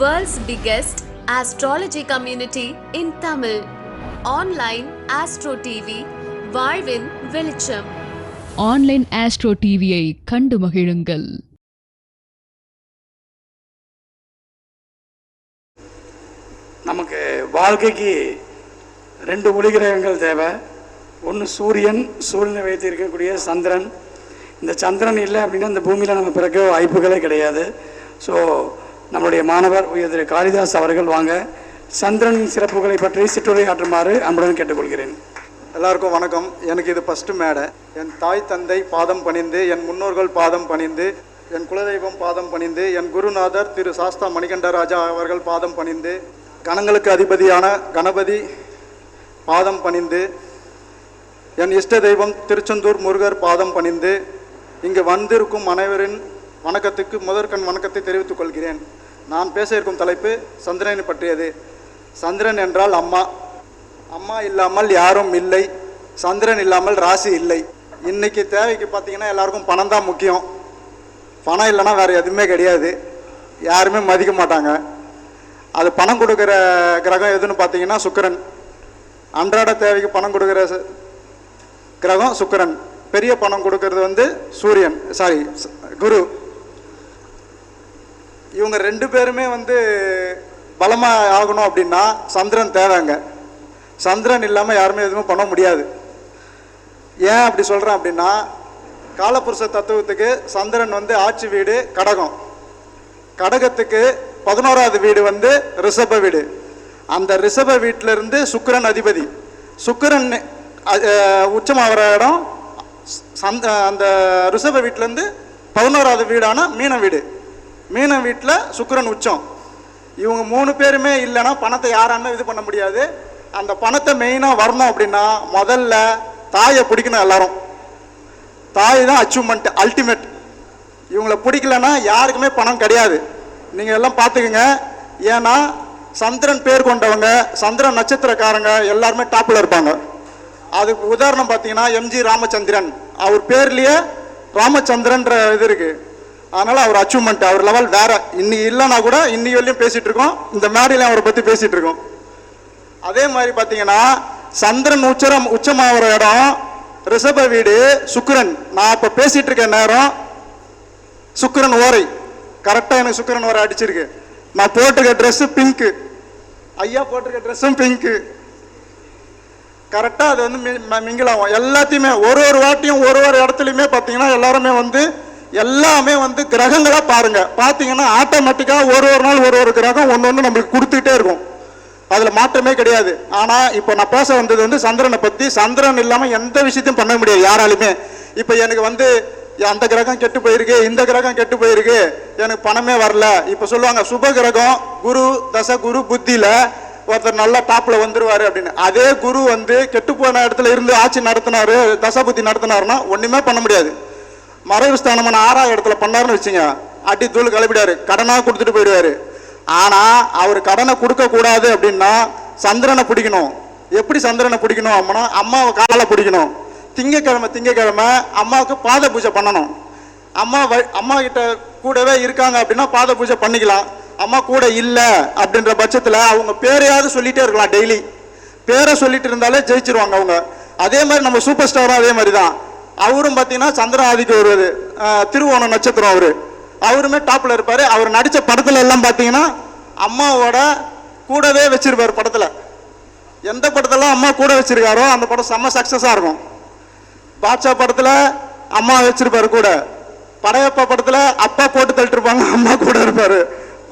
World's biggest astrology community in Tamil. Online Astro TV, வாழ்வின் வெளிச்சம். Online astro டிவியை கண்டு மகிழுங்கள். நமக்கு வாழ்க்கைக்கு ரெண்டு ஒளிகிரகங்கள் தேவை. ஒன்று சூரியன் சூரியனை வைத்து இருக்கக்கூடிய சந்திரன். இந்த சந்திரன் இல்லை அப்படின்னா இந்த பூமியில் நம்ம பிறக்க வாய்ப்புகளே கிடையாது. ஸோ நம்முடைய மாணவர் உயர் திரு காளிதாஸ் அவர்கள் வாங்க சந்திரனின் சிறப்புகளை பற்றி சிற்றுரை ஆற்றுமாறு அன்புடன் கேட்டுக்கொள்கிறேன். எல்லாருக்கும் வணக்கம். எனக்கு இது ஃபஸ்ட்டு மேடை. என் தாய் தந்தை பாதம் பணிந்து என் முன்னோர்கள் பாதம் பணிந்து என் குலதெய்வம் பாதம் பணிந்து என் குருநாதர் திரு சாஸ்தா மணிகண்டராஜா அவர்கள் பாதம் பணிந்து கணங்களுக்கு அதிபதியான கணபதி பாதம் பணிந்து என் இஷ்ட தெய்வம் திருச்செந்தூர் முருகர் பாதம் பணிந்து இங்கு வந்திருக்கும் அனைவரின் வணக்கத்துக்கு முதற்கண் வணக்கத்தை தெரிவித்துக் கொள்கிறேன். நான் பேச இருக்கும் தலைப்பு சந்திரனை பற்றியது. சந்திரன் என்றால் அம்மா. அம்மா இல்லாமல் யாரும் இல்லை. சந்திரன் இல்லாமல் ராசி இல்லை. இன்னைக்கு தேவைக்கு பார்த்தீங்கன்னா எல்லாருக்கும் பணம் தான் முக்கியம். பணம் இல்லைன்னா வேறு எதுவுமே கிடையாது. யாருமே மதிக்க மாட்டாங்க. அது பணம் கொடுக்குற கிரகம் எதுன்னு பார்த்தீங்கன்னா சுக்கிரன். அன்றாட தேவைக்கு பணம் கொடுக்குற கிரகம் சுக்கிரன். பெரிய பணம் கொடுக்கறது வந்து சூரியன். சாரி குரு. இவங்க ரெண்டு பேருமே வந்து பலமாக ஆகணும் அப்படின்னா சந்திரன் தேவைங்க. சந்திரன் இல்லாமல் யாருமே எதுவுமே பண்ண முடியாது. ஏன் அப்படி சொல்கிறேன் அப்படின்னா காலபுருஷ தத்துவத்துக்கு சந்திரன் வந்து ஆட்சி வீடு கடகம். கடகத்துக்கு பதினோராவது வீடு வந்து ரிஷப வீடு. அந்த ரிஷப வீட்டிலிருந்து சுக்கரன் சுக்கிரன் அதிபதி சுக்கிரன் அஹ், உச்சமாகிற இடம் சந்த அந்த ரிஷப வீட்டிலேருந்து பதினோராவது வீடான மீன வீடு. மீன வீட்டில் சுக்கரன் உச்சம். இவங்க மூணு பேருமே இல்லைன்னா பணத்தை யாராலும் இது பண்ண முடியாது. அந்த பணத்தை மெயினாக வரணும் அப்படின்னா முதல்ல தாயை பிடிக்கணும் எல்லாரும். தாய் தான் அச்சீவ்மெண்ட் அல்டிமேட் இவங்களை பிடிக்கலன்னா யாருக்குமே பணம் கிடையாது. நீங்கள் எல்லாம் பார்த்துக்குங்க. ஏன்னா சந்திரன் பேர் கொண்டவங்க சந்திரன் நட்சத்திரக்காரங்க எல்லாருமே டாப்பில் இருப்பாங்க. அதுக்கு உதாரணம் பார்த்தீங்கன்னா எம்ஜி ராமச்சந்திரன். அவர் பேர்லேயே ராமச்சந்திரன்ற இது இருக்குது அதனால அவர் அச்சீவ்மெண்ட் அவர் லெவல் வேற. இன்னைக்கு இல்லைன்னா கூட இன்னைக்கு வரையும் பேசிட்டு இருக்கோம். இந்த மேடையிலையும் அவரை பற்றி பேசிட்டு இருக்கோம். அதே மாதிரி பார்த்தீங்கன்னா சந்திரன் உச்சரம் உச்சமாகிற இடம் ரிஷப வீடு சுக்கிரன். நான் இப்போ பேசிட்டு இருக்க நேரம் சுக்கரன் ஓரை. கரெக்டாக எனக்கு சுக்கரன் ஓரை அடிச்சிருக்கு. நான் போட்டிருக்க ட்ரெஸ்ஸு பிங்க்கு ஐயா போட்டிருக்க ட்ரெஸ்ஸும் பிங்க்கு கரெக்டாக அது வந்து மி- ம- ஆகும். எல்லாத்தையுமே ஒரு ஒரு வாட்டியும் ஒரு ஒரு இடத்துலையுமே பார்த்தீங்கன்னா எல்லாருமே வந்து எல்லாமே வந்து கிரகங்களா பாருங்க. பார்த்தீங்கன்னா ஆட்டோமேட்டிக்காக ஒரு ஒரு நாள் ஒரு ஒரு கிரகம் ஒன்று ஒன்று நம்மளுக்கு கொடுத்துக்கிட்டே இருக்கும். அதில் மாற்றமே கிடையாது. ஆனால் இப்போ நான் பேச வந்தது வந்து சந்திரனை பற்றி சந்திரன் இல்லாமல் எந்த விஷயத்தையும் பண்ண முடியாது யாராலுமே. இப்போ எனக்கு வந்து அந்த கிரகம் கெட்டு போயிருக்கு இந்த கிரகம் கெட்டு போயிருக்கு. எனக்கு பணமே வரல. இப்போ சொல்லுவாங்க சுப கிரகம் குரு தச குரு புத்தியில் ஒருத்தர் நல்லா டாப்ல வந்துருவாரு அப்படின்னு. அதே குரு வந்து கெட்டு போன இடத்துல இருந்து ஆட்சி நடத்தினாரு தசபுத்தி நடத்தினாருன்னா ஒண்ணுமே பண்ண முடியாது. மறைவு ஸ்தானமான ஆறாவது இடத்துல பண்ணாருன்னு வச்சுங்க. அடி தூள் கிளப்பிடாரு கடனாக கொடுத்துட்டு போயிடுவாரு. ஆனால் அவர் கடனை கொடுக்கக்கூடாது அப்படின்னா சந்திரனை பிடிக்கணும். எப்படி சந்திரனை பிடிக்கணும் அம்மனா அம்மாவை காலை பிடிக்கணும். திங்கக்கிழமை திங்கக்கிழமை அம்மாவுக்கு பாத பூஜை பண்ணணும். அம்மா வ- அம்மா கிட்ட கூடவே இருக்காங்க அப்படின்னா பாத பூஜை பண்ணிக்கலாம். அம்மா கூட இல்லை அப்படின்ற பட்சத்தில் அவங்க பேரையாவது சொல்லிகிட்டே இருக்கலாம் டெய்லி. பேரை சொல்லிட்டு இருந்தாலே ஜெயிச்சிருவாங்க அவங்க. அதே மாதிரி நம்ம சூப்பர் ஸ்டாரும் அதே மாதிரி தான் அவரும் பார்த்தீங்கன்னா சந்திர ஆதிக்க வருவது திருவோணம் நட்சத்திரம் அவரு. அவருமே டாப்ல இருப்பாரு. அவர் நடித்த படத்துல எல்லாம் பார்த்தீங்கன்னா அம்மாவோட கூடவே வச்சிருப்பாரு படத்துல. எந்த படத்தெல்லாம் அம்மா கூட வச்சிருக்காரோ அந்த படம் செம்ம சக்சஸா இருக்கும். பாட்ஷா படத்துல அம்மா வச்சிருப்பாரு கூட. படையப்பா படத்துல அப்பா போட்டு தள்ளிட்டு இருப்பாங்க அம்மா கூட இருப்பாரு.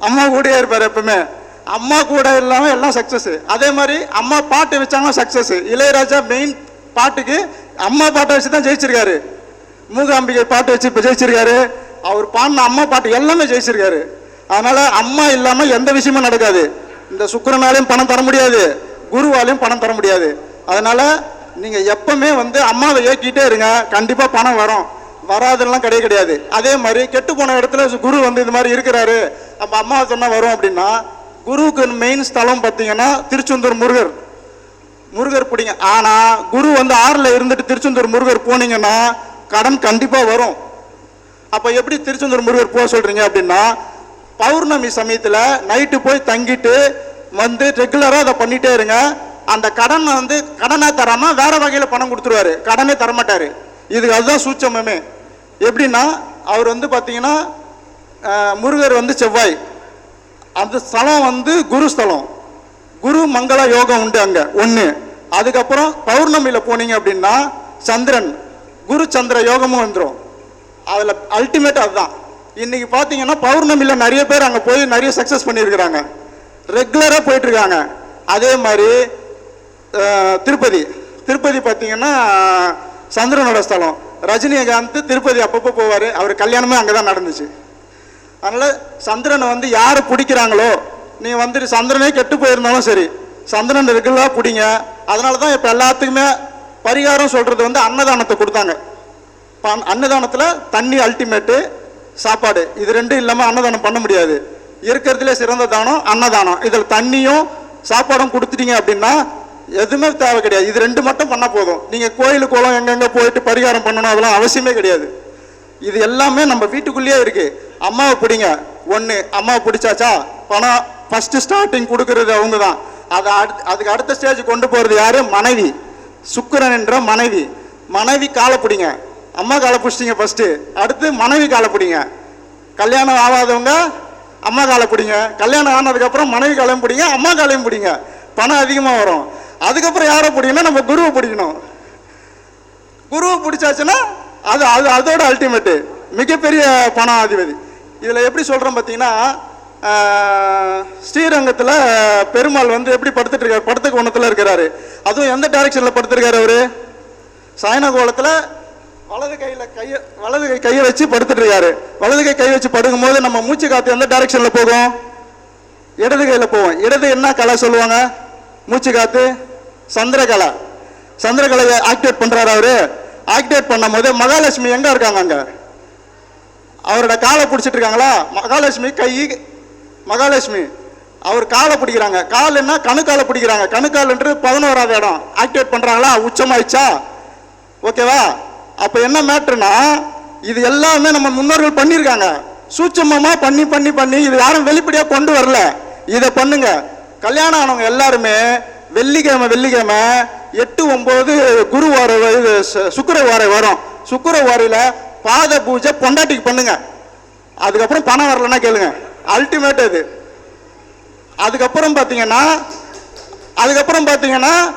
அம்மா கூடயே இருப்பாரு எப்பவுமே. அம்மா கூட இல்லாம எல்லாம் சக்சஸ் அதே மாதிரி அம்மா பாட்டு வச்சாங்க சக்சஸ் இளையராஜா மெயின் பாட்டுக்கு அம்மா பாட்டை வச்சு தான் ஜெயிச்சிருக்காரு. மூகாம்பிகை பாட்டு வச்சு இப்போ ஜெயிச்சிருக்காரு. அவர் பாடின அம்மா பாட்டு எல்லாமே ஜெயிச்சிருக்காரு. அதனால அம்மா இல்லாமல் எந்த விஷயமும் நடக்காது. இந்த சுக்கரனாலையும் பணம் தர முடியாது. குருவாலையும் பணம் தர முடியாது. அதனால நீங்க எப்பவுமே வந்து அம்மாவை ஏக்கிட்டே இருங்க. கண்டிப்பா பணம் வரும். வராதெல்லாம் கிடையாது கிடையாது. அதே மாதிரி கெட்டு போன இடத்துல குரு வந்து இது மாதிரி இருக்கிறாரு. அப்ப அம்மாவை சொன்னா வரும் அப்படின்னா குருவுக்கு மெயின் ஸ்தலம் பார்த்தீங்கன்னா திருச்செந்தூர் முருகர். முருகர் பிடிங்க. ஆனா குரு வந்து ஆறுல இருந்துட்டு திருச்செந்தூர் முருகர் போனீங்கன்னா கடன் கண்டிப்பா வரும். அப்ப எப்படி திருச்செந்தூர் முருகர் போக சொல்றீங்க அப்படின்னா பௌர்ணமி சமயத்தில் நைட்டு போய் தங்கிட்டு வந்து ரெகுலராக அதை பண்ணிட்டே இருங்க. அந்த கடனை வந்து கடனை தராம வேற வகையில் பணம் கொடுத்துருவாரு. கடனே தரமாட்டாரு. இதுக்கு அதுதான் சூட்சமமே. எப்படின்னா அவர் வந்து பார்த்தீங்கன்னா முருகர் வந்து செவ்வாய். அந்த ஸ்தலம் வந்து குரு ஸ்தலம் குரு மங்கள யோகம் உண்டு அங்க. ஒன்று அதுக்கப்புறம் பௌர்ணமியில் போனீங்க அப்படின்னா சந்திரன். குரு சந்திர யோகமும் வந்துடும் அதில் அல்டிமேட் அதுதான். இன்னைக்கு பார்த்தீங்கன்னா பௌர்ணமியில் நிறைய பேர் அங்கே போய் நிறைய சக்ஸஸ் பண்ணியிருக்கிறாங்க. ரெகுலராக போயிட்டு இருக்காங்க அதே மாதிரி திருப்பதி. திருப்பதி பார்த்தீங்கன்னா சந்திரனோட ஸ்தலம். ரஜினிகாந்த் திருப்பதி அப்பப்போ போவார். அவர் கல்யாணமே அங்கே தான் நடந்துச்சு. அதனால் சந்திரனை வந்து யார் பிடிக்கிறாங்களோ நீங்கள் வந்துட்டு சந்திரனே கெட்டு போயிருந்தாலும் சரி சந்திரன் ரெகுலராக பிடிங்க அதனால தான் இப்போ எல்லாத்துக்குமே பரிகாரம் சொல்கிறது வந்து அன்னதானத்தை கொடுத்தாங்க. அன்னதானத்தில் தண்ணி அல்டிமேட்டு சாப்பாடு. இது ரெண்டும் இல்லாமல் அன்னதானம் பண்ண முடியாது. இருக்கிறதுலே சிறந்த தானம் அன்னதானம். இதில் தண்ணியும் சாப்பாடும் கொடுத்துட்டீங்க அப்படின்னா எதுவுமே தேவை கிடையாது. இது ரெண்டு மட்டும் பண்ணால் போதும். நீங்கள் கோயில் குளம் எங்கெங்கே போயிட்டு பரிகாரம் பண்ணணும் அதெல்லாம் அவசியமே கிடையாது. இது எல்லாமே நம்ம வீட்டுக்குள்ளேயே இருக்குது அம்மாவை பிடிங்க. ஒன்று அம்மாவை பிடிச்சாச்சா? பணம் ஃபர்ஸ்ட் ஸ்டார்டிங் கொடுக்கறது அவங்க தான் அதை அடுத்து அதுக்கு அடுத்த ஸ்டேஜ் கொண்டு போகிறது யார்? மனைவி. சுக்கிரன் என்ற மனைவி. மனைவி காலை பிடிங்க. அம்மா காலை பிடிச்சிட்டிங்க ஃபஸ்ட்டு அடுத்து மனைவி காலை பிடிங்க. கல்யாணம் ஆகாதவங்க அம்மா காலை பிடிங்க. கல்யாணம் ஆனதுக்கப்புறம் மனைவி காலையும் பிடிங்க அம்மா காலையும் பிடிங்க. பணம் அதிகமாக வரும். அதுக்கப்புறம் யாரை பிடிக்கணும் நம்ம குருவை பிடிக்கணும். குருவை பிடிச்சாச்சுன்னா அது அது அதோட அல்டிமேட்டு மிகப்பெரிய பணம் அதிபதி இதில் எப்படி சொல்கிறோம் பார்த்தீங்கன்னா ஸ்ரீரங்கத்தில் பெருமாள் வந்து எப்படி படுத்துட்டு இருக்காரு? படுத்த கோணத்தில் இருக்கிறாரு. அதுவும் எந்த டைரக்ஷனில் படுத்திருக்காரு அவரு? சயன கோலத்தில் வலது கையில் கையை வலது கை கையை வச்சு படுத்துட்டு இருக்காரு. வலது கை கை வச்சு படுக்கும்போது நம்ம மூச்சு காற்று எந்த டைரக்ஷனில் போகும்? இடது கையில் போவோம். இடது என்ன கலை சொல்லுவாங்க? மூச்சு காத்து சந்திரகலை. சந்திரகலையை ஆக்டிவேட் பண்ணுறாரு அவரு. ஆக்டிவேட் பண்ணும்போது மகாலட்சுமி எங்கே இருக்காங்க அங்கே? அவரோட காலை பிடிச்சிட்டு இருக்காங்களா? மகாலட்சுமி கை மகாலட்சுமி அவர் காலை பிடிக்கிறாங்க. கால் என்ன? கணுக்காலை பிடிக்கிறாங்க. கணுக்கால்ன்றது பதினோராவது இடம். ஆக்டிவேட் பண்ணுறாங்களா உச்சமாயிடுச்சா? ஓகேவா? அப்போ என்ன மேட்ருனா இது எல்லாமே நம்ம முன்னோர்கள் பண்ணியிருக்காங்க. சூட்சமமாக பண்ணி பண்ணி பண்ணி இது யாரும் வெளிப்படையாக கொண்டு வரல. இதை பண்ணுங்க. கல்யாணம் ஆனவங்க எல்லாருமே வெள்ளிக்கிழமை வெள்ளிக்கிழமை எட்டு ஒம்பது குரு வார இது சுக்கர வாரை வரும். சுக்கர வாரையில பாத பூஜை பொண்டாட்டிக்கு பண்ணுங்க. அதுக்கப்புறம் பணம் வரலன்னா கேளுங்க. அல்டிமேட் அது. அதுக்கப்புறம் பார்த்தீங்கன்னா அதுக்கப்புறம் பார்த்தீங்கன்னா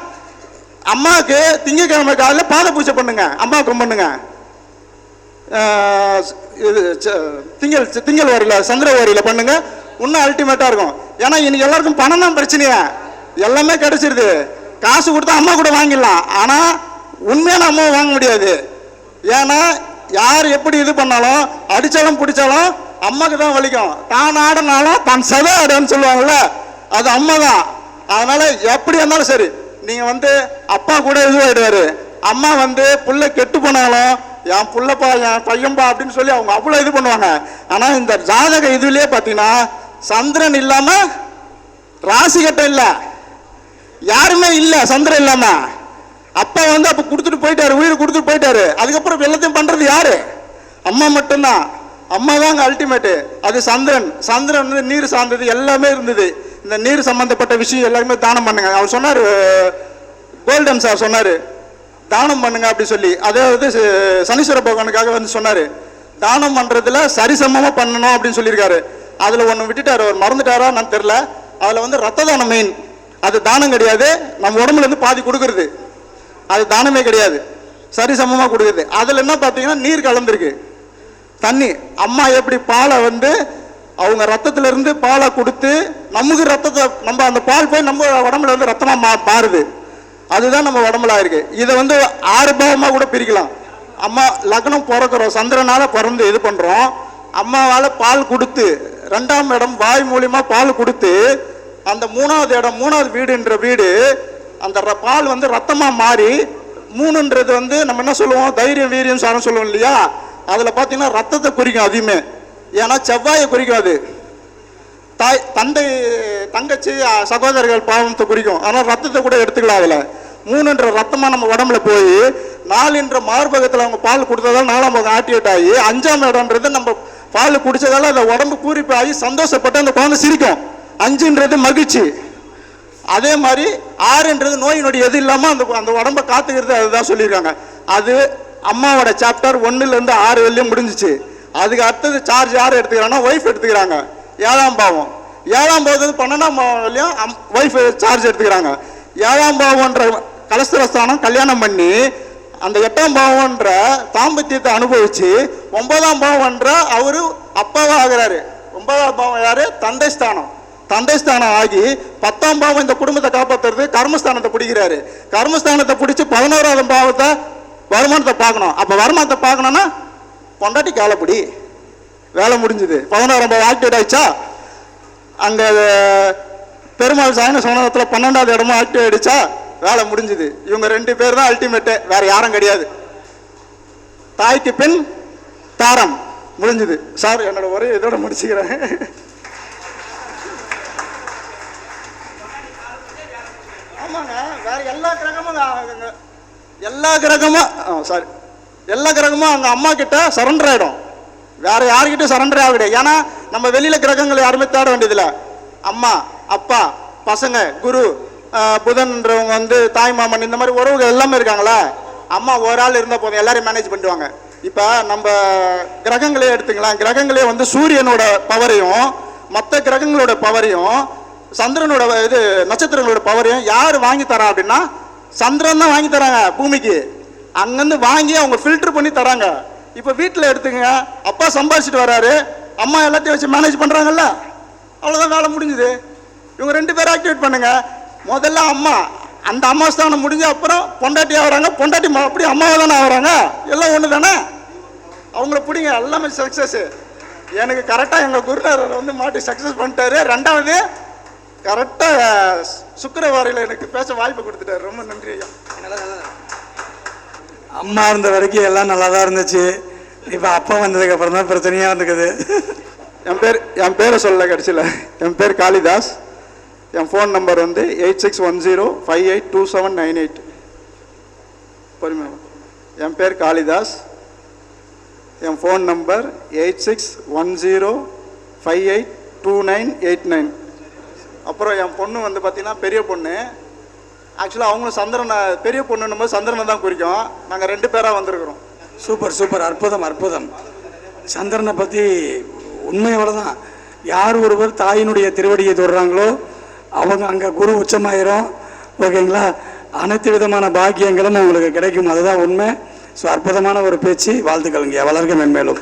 அம்மாவுக்கு திங்கக்கிழமை காலையில் பாத பூஜை பண்ணுங்க. அம்மாவுக்கு பண்ணுங்க இது ச- திங்கள் திங்கள் வாரியில் சந்திர வாரியில் பண்ணுங்க. இன்னும் அல்டிமேட்டாக இருக்கும். ஏன்னா இன்னைக்கு எல்லாருக்கும் பணம் தான் பிரச்சனையே. எல்லாமே கிடைச்சிருது. காசு கொடுத்தா அம்மா கூட வாங்கிடலாம். ஆனால் உண்மையான அம்மாவை வாங்க முடியாது. ஏன்னா யார் எப்படி இது பண்ணாலும் அடித்தாலும் பிடிச்சாலும் அம்மாக்கு தான் வலிக்கும். தான் ஆடனால தான் சத ஆடுன்னு சொல்லுவாங்கல்ல அது அம்மா தான் அதனால எப்படி இருந்தாலும் சரி நீங்க வந்து அப்பா கூட இதுவாயிடுவாரு. அம்மா வந்து புள்ள கெட்டு போனாலும் என் புள்ளப்பா என் பையன்பா அப்படின்னு சொல்லி அவங்க அவ்வளோ இது பண்ணுவாங்க. ஆனால் இந்த ஜாதக இதுலேயே பார்த்தீங்கன்னா சந்திரன் இல்லாம ராசி கட்டம் இல்லை. யாருமே இல்லை சந்திரன் இல்லாம. அப்பா வந்து அப்போ கொடுத்துட்டு போயிட்டாரு உயிர் கொடுத்துட்டு போயிட்டாரு. அதுக்கப்புறம் எல்லாத்தையும் பண்ணுறது யாரு? அம்மா மட்டும்தான். அம்மா தாங்க அல்டிமேட்டு அது சந்திரன். சந்திரன் வந்து நீர் சார்ந்தது எல்லாமே இருந்தது. இந்த நீர் சம்பந்தப்பட்ட விஷயம் எல்லாருமே தானம் பண்ணுங்க. அவர் சொன்னார் கோல்டன் சார் சொன்னார் தானம் பண்ணுங்க அப்படி சொல்லி. அதாவது ச- சனீஸ்வர பகவானுக்காக வந்து சொன்னார் தானம் பண்ணுறதுல சரிசமமாக பண்ணணும் அப்படின்னு சொல்லியிருக்காரு. அதில் ஒன்று விட்டுட்டார். அவர் மறந்துட்டாரா நான் தெரில அதில் வந்து ரத்த தானம் மெயின் அது தானம் கிடையாது. நம்ம உடம்புலேருந்து பாதி கொடுக்குறது. அது தானமே கிடையாது. சரிசமமாக கொடுக்குறது. அதில் என்ன பார்த்தீங்கன்னா நீர் கலந்துருக்கு. தண்ணி. அம்மா எப்படி பாலை வந்து அவங்க ரத்தத்துல இருந்து பாலை கொடுத்து நமக்கு ரத்தத்தை நம்ம அந்த பால் போய் நம்ம உடம்புல வந்து ரத்தமா மா மாறுது. அதுதான் நம்ம உடம்புல இருக்கு இதை வந்து ஆறு கூட பிரிக்கலாம். அம்மா லக்னம் பிறக்கிறோம். சந்திரனால பிறந்து இது பண்றோம். அம்மாவால் பால் கொடுத்து ரெண்டாம் இடம் வாய் மூலியமா பால் கொடுத்து அந்த மூணாவது இடம் மூணாவது வீடுன்ற வீடு அந்த ர- பால் வந்து ரத்தமா மாறி மூணுன்றது வந்து நம்ம என்ன சொல்லுவோம்? தைரியம் வீரியம் சாரம் சொல்லுவோம் இல்லையா? அதில் பார்த்தீங்கன்னா ரத்தத்தை குறிக்கும் அதிகமே ஏன்னா செவ்வாயை குறிக்கும் அது. தாய் தந்தை தங்கச்சி சகோதரர்கள் பாவத்தை குறிக்கும். ஆனால் ரத்தத்தை கூட எடுத்துக்கலாம் அதில். மூணுன்ற ரத்தமாக நம்ம உடம்புல போய் நாலுன்ற மார்பகத்தில் அவங்க பால் கொடுத்ததால் நாலாம் பகம் ஆக்டிவேட் ஆகி அஞ்சாம் இடம்ன்றது நம்ம பால் குடித்ததால் அந்த உடம்பு பூரிப்பு ஆகி சந்தோஷப்பட்டு அந்த குழந்தை சிரிக்கும். அஞ்சுன்றது மகிழ்ச்சி. அதே மாதிரி ஆறுன்றது நோய் நொடி எது இல்லாமல் அந்த அந்த உடம்ப காத்துக்கிறது அதுதான் சொல்லியிருக்காங்க. அது அம்மாவோட சாப்டர் ஒன்றுலேருந்து ஆறு வரலையும் முடிஞ்சிச்சு. அதுக்கு அடுத்தது சார்ஜ் யார் எடுத்துக்கிறாங்கன்னா ஒய்ஃப் எடுத்துக்கிறாங்க. ஏழாம் பாவம். ஏழாம் பாவத்து பன்னெண்டாம் அம் ஒய்ஃப் சார்ஜ் எடுத்துக்கிறாங்க. ஏழாம் பாவம்ன்ற கலசரஸ்தானம் கல்யாணம் பண்ணி அந்த எட்டாம் பாவம்ன்ற தாம்பத்தியத்தை அனுபவிச்சு ஒன்பதாம் பாவம்ன்ற அவரு அப்பாவாக ஆகுறாரு. ஒன்பதாம் பாவம் யாரு? தந்தை ஸ்தானம் தந்தை ஸ்தானம் ஆகி பத்தாம் பாவம் இந்த குடும்பத்தை காப்பாத்துறது கர்மஸ்தானத்தை பிடிக்கிறாரு. கர்மஸ்தானத்தை பிடிச்சி பதினோராவது பாவத்தை வருமானத்தை பார்க்கணும். அப்ப வருமானத்தை பார்க்கணும்னா பொண்டாட்டி காலப்படி வேலை முடிஞ்சுது. பதினோராம் பாவம் ஆக்டிவேட் ஆயிடுச்சா? அங்க பெருமாள் சாயன சோனத்தில் பன்னெண்டாவது இடமும் ஆக்டிவ் ஆயிடுச்சா? வேலை முடிஞ்சுது. இவங்க ரெண்டு பேர் தான் அல்டிமேட்டு வேற யாரும் கிடையாது. தாய்க்கு பின் தாரம். முடிஞ்சுது. சார் என்னோட ஒரே இதோட முடிச்சுக்கிறேன். ஆமாங்க வேற எல்லா கிரகமும் எல்லா கிரகமும் சாரி எல்லா கிரகமும் அவங்க அம்மா கிட்ட சரண்டர் ஆகிடும் வேற யாருக்கிட்ட சரண்டர் ஆக கிடையாது ஏன்னா நம்ம வெளியில கிரகங்களை யாருமே தேட வேண்டியதில்லை. அம்மா அப்பா பசங்க குரு புதன்ன்றவங்க புதன்றவங்க வந்து தாய் மாமன் இந்த மாதிரி உறவுகள் எல்லாமே இருக்காங்களா அம்மா ஒரு ஆள் இருந்தால் போதும் எல்லாரையும் மேனேஜ் பண்ணிடுவாங்க. இப்போ நம்ம கிரகங்களே எடுத்துக்கலாம் கிரகங்களே வந்து சூரியனோட பவரையும் மற்ற கிரகங்களோட பவரையும் சந்திரனோட இது நட்சத்திரங்களோட பவரையும் யார் வாங்கி தரா அப்படின்னா சந்திரன் தான் வாங்கி தராங்க பூமிக்கு. அங்கேருந்து வாங்கி அவங்க ஃபில்டர் பண்ணி தராங்க. இப்போ வீட்டில் எடுத்துக்கங்க. அப்பா சம்பாதிச்சுட்டு வராரு. அம்மா எல்லாத்தையும் வச்சு மேனேஜ் பண்ணுறாங்கல்ல அவ்வளோதான் வேலை முடிஞ்சுது. இவங்க ரெண்டு பேரும் ஆக்டிவேட் பண்ணுங்க. முதல்ல அம்மா. அந்த அம்மா ஸ்தானம் முடிஞ்ச அப்புறம் பொண்டாட்டி ஆகிறாங்க. பொண்டாட்டி ம- அப்படியே அம்மாவை தானே ஆகுறாங்க. எல்லாம் ஒன்று தானே? அவங்கள பிடிங்க. எல்லாமே சக்ஸஸ் எனக்கு கரெக்டாக எங்கள் குருநாதர் வந்து மாட்டி சக்ஸஸ் பண்ணிட்டாரு. ரெண்டாவது கரெக்டாக சுக்கரவாரியில் எனக்கு பேச வாய்ப்பு கொடுத்துட்டாரு. ரொம்ப நன்றி ஐயா. அம்மா இருந்த வரைக்கும் எல்லாம் நல்லா தான் இருந்துச்சு. இப்போ அப்பா வந்ததுக்கு அப்புறம் தான் பிரச்சனையாக வந்துக்குது என் பேர் என் பேரை சொல்ல கடைசியில். என் பேர் காளிதாஸ். என் ஃபோன் நம்பர் வந்து eight six one zero five eight two seven nine eight பொறுமை என் பேர் காளிதாஸ். என் phone number eight six one zero five eight two nine eight nine அப்புறம் என் பொண்ணு வந்து பார்த்தீங்கன்னா பெரிய பொண்ணு. ஆக்சுவலாக அவங்களும் சந்திரனை பெரிய பொண்ணுன்னும் போது சந்திரனை தான் குறிக்கும். நாங்கள் ரெண்டு பேராக வந்திருக்கிறோம். Super super. அற்புதம் அற்புதம். சந்திரனை பற்றி உண்மை அவ்வளோதான் யார் ஒருவர் தாயினுடைய திருவடியை தொடுறாங்களோ அவங்க அங்கே குரு உச்சமாயிரும். ஓகேங்களா? அனைத்து விதமான பாக்கியங்களும் உங்களுக்கு கிடைக்கும். அதுதான் உண்மை. ஸோ அற்புதமான ஒரு பேச்சு. வாழ்த்துக்களுங்க வளர்க்க மென்மேலும்.